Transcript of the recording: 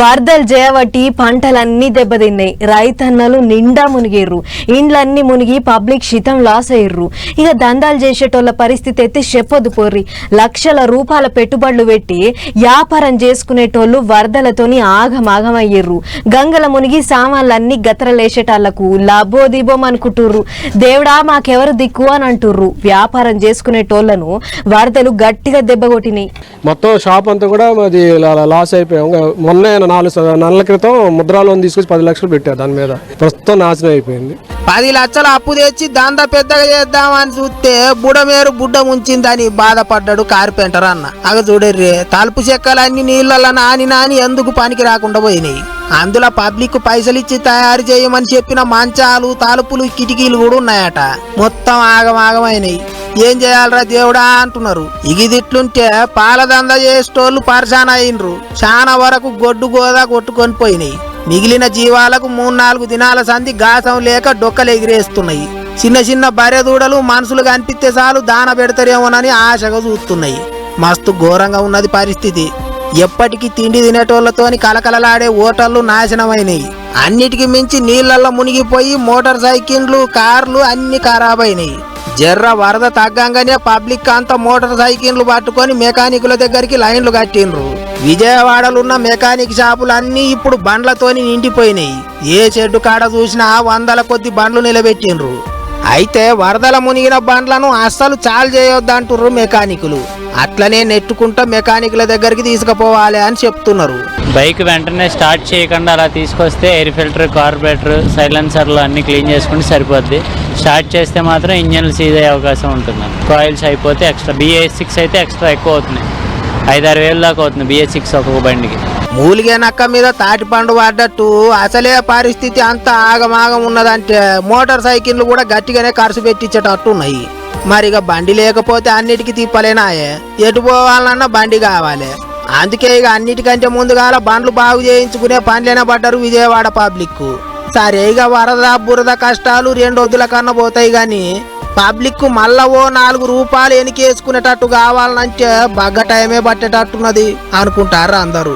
వరదలు చేయబట్టి పంటలన్నీ దెబ్బతిన్నాయి. రైతన్నలు నిండా మునిగిర్రు. ఇండ్లన్నీ మునిగి పబ్లిక్ శితం లాస్ అయ్యిర్రు ఇక దందాలు చేసేటోళ్ళ పరిస్థితి అయితే చెప్పొద్దు పోర్రి. లక్షల రూపాయల పెట్టుబడులు పెట్టి వ్యాపారం చేసుకునేటోళ్ళు వరదలతోని ఆగమాగమయ్యర్రు. గంగల మునిగి సామాన్లన్నీ గతరలేసేటాళ్ళకు లాభో దిబోం అనుకుంటుర్రు దేవుడా మాకెవరు దిక్కు అని అంటుర్రు. వ్యాపారం చేసుకునేటోళ్ళను వరదలు గట్టిగా దెబ్బ కొట్టినాయి. మొత్తం షాప్ అంతా కూడా మాది లాస్ అయిపోయాం. ఇంకా ఆయన నాలుగు నెలల క్రితం ముద్రా లోన్ తీసుకొచ్చి పది లక్షలు పెట్టారు దాని మీద. ప్రస్తుతం నాశనం అయిపోయింది. పది లక్షలు అప్పు తెచ్చి దంద పెద్దగా చేద్దామని చూస్తే బుడమేరు బుడ్డ ముంచిందని బాధపడ్డాడు కార్పెంటర్ అన్న. అగ చూడర్రే తలుపు చెక్కలన్నీ నీళ్ళల్లో నాని నాని ఎందుకు పనికి రాకుండా పోయినాయి? అందులో పబ్లిక్ పైసలు ఇచ్చి తయారు చేయమని చెప్పిన మంచాలు తలుపులు కిటికీలు కూడా ఉన్నాయట. మొత్తం ఆగమాగమైనాయి. ఏం చేయాలరా దేవుడా అంటున్నారు. ఇగిదిట్లుంటే పాలదంద చేసేటోళ్ళు పరిశాన అయినరు. చాలా వరకు గొడ్డు గోదా కొట్టుకొని పోయినాయి. మిగిలిన జీవాలకు మూడు నాలుగు దినాల సంధి గాసం లేక డొక్కలు ఎగిరేస్తున్నాయి. చిన్న చిన్న బర్రె దూడలు మనుషులు కనిపిస్తే చాలు దాన పెడతారేమోనని ఆశగా చూస్తున్నాయి. మస్తు ఘోరంగా ఉన్నది పరిస్థితి. ఎప్పటికీ తిండి తినేటోళ్ళతోని కలకలలాడే ఓటర్లు నాశనమైనవి అన్నిటికీ మించి నీళ్ళలో మునిగిపోయి మోటార్ సైకిళ్ళు కార్లు అన్ని ఖరాబైనాయి. జర్ర వరద తగ్గంగానే పబ్లిక్ అంతా మోటార్ సైకిళ్ళు పట్టుకొని మెకానికుల దగ్గరికి లైన్లు కట్టిండ్రు. విజయవాడలో ఉన్న మెకానిక్ షాపులు అన్ని ఇప్పుడు బండ్లతోని నిండిపోయినాయి. ఏ చెడ్డు కాడ చూసినా వందల కొద్ది బండ్లు నిలబెట్టిండ్రు. అయితే వరదల మునిగిన బండ్లను అస్సలు చాలు చేయొద్దంటుర్రు మెకానికులు. అట్లనే నెట్టుకుంటా మెకానికుల దగ్గరికి తీసుకుపోవాలి అని చెప్తున్నారు. బైక్ వెంటనే స్టార్ట్ చేయకుండా అలా తీసుకొస్తే ఎయిర్ ఫిల్టర్ కార్బొరేటర్ సైలెన్సర్లు అన్ని క్లీన్ చేసుకుంటే సరిపోద్ది. స్టార్ట్ చేస్తే మాత్రం ఇంజన్లు సీజ్ అయ్యే అవకాశం ఉంటుంది. కాయిల్స్ అయిపోతే ఎక్స్ట్రా బిఏ సిక్స్ అయితే ఎక్స్ట్రా ఎక్కువ అవుతున్నాయి. ఐదారు వేలు దాకా అవుతుంది బిఏ సిక్స్ ఒక్కొక్క బండికి. మూలిగేనక్క మీద తాటిపండు పడ్డట్టు అసలే పరిస్థితి అంతా ఆగమాగం ఉన్నదంటే మోటార్ సైకిళ్ళు కూడా గట్టిగానే ఖర్చు పెట్టించేటట్టు ఉన్నాయి మరి ఇక బండి లేకపోతే అన్నిటికీ తిప్పలేనాయే. ఎటు పోవాలన్నా బండి కావాలి. అందుకే ఇక అన్నిటికంటే ముందుగాల బండ్లు బాగు చేయించుకునే పనులైన పడ్డారు విజయవాడ పబ్లిక్ సరే ఇక వరద బురద కష్టాలు రెండు వద్దుల కన్నా పోతాయి కానీ పబ్లిక్ మళ్ళా ఓ నాలుగు రూపాయలు ఎనికేసుకునేటట్టు కావాలంటే బగ్గ టైమే పట్టేటట్టున్నది అనుకుంటారు అందరూ.